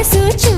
మనసు